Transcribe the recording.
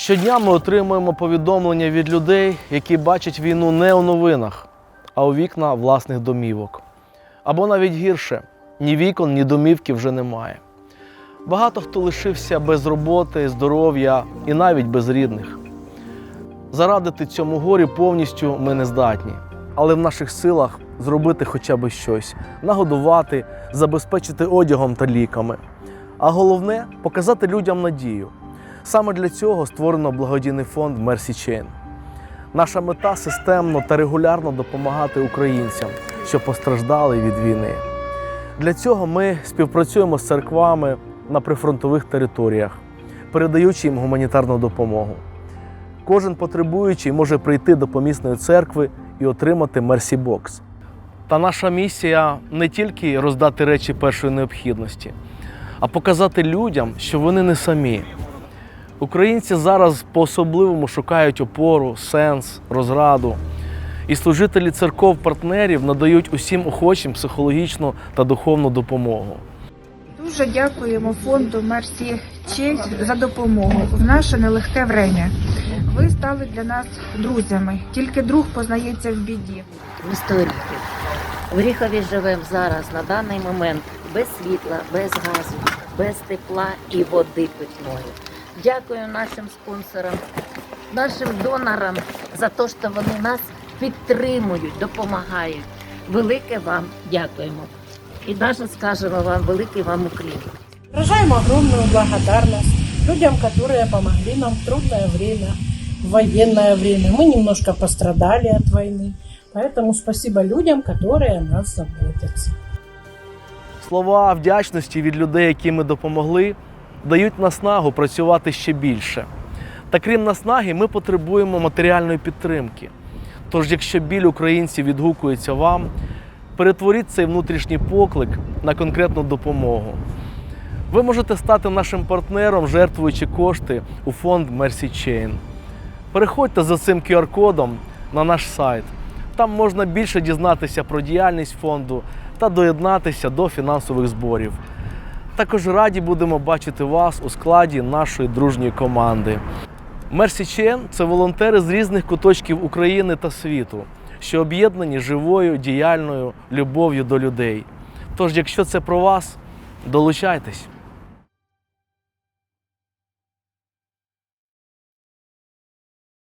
Щодня ми отримуємо повідомлення від людей, які бачать війну не у новинах, а у вікна власних домівок. Або навіть гірше ні вікон, ні домівки вже немає. Багато хто лишився без роботи, здоров'я і навіть без рідних. Зарадити цьому горі повністю ми не здатні, але в наших силах зробити хоча б щось, нагодувати, забезпечити одягом та ліками. А головне показати людям надію. Саме для цього створено благодійний фонд Mercy Chain. Наша мета системно та регулярно допомагати українцям, що постраждали від війни. Для цього ми співпрацюємо з церквами на прифронтових територіях, передаючи їм гуманітарну допомогу. Кожен потребуючий може прийти до помісної церкви і отримати Box. Та наша місія не тільки роздати речі першої необхідності, а показати людям, що вони не самі. Українці зараз по-особливому шукають опору, сенс, розраду. І служителі церков-партнерів надають усім охочим психологічну та духовну допомогу. Дуже дякуємо фонду Мерсі Честь за допомогу в наше нелегке время. Ви стали для нас друзями. Тільки друг познається в біді. місто Оріхів. В Оріхові живемо зараз на даний момент без світла, без газу, без тепла і води питної. Дякую нашим спонсорам, нашим донорам за те, що вони нас підтримують, допомагають. Велике вам дякуємо. І навіть скажемо вам великий вам уклін. Выражаем огромную благодарность людям, которые помогли нам в трудное время, в военное время. Мы немножко пострадали от войны, поэтому спасибо людям, которые о нас заботятся. Слова вдячності від людей, які ми допомогли, дають наснагу працювати ще більше. Та крім наснаги, ми потребуємо матеріальної підтримки. Тож, якщо біль українців відгукується вам, перетворіть цей внутрішній поклик на конкретну допомогу. Ви можете стати нашим партнером, жертвуючи кошти у фонд Mercy Chain. Переходьте за цим QR-кодом на наш сайт. Там можна більше дізнатися про діяльність фонду та доєднатися до фінансових зборів. Також раді будемо бачити вас у складі нашої дружньої команди. Мерсі Чен це волонтери з різних куточків України та світу, що об'єднані живою діяльною любов'ю до людей. Тож, якщо це про вас, долучайтесь.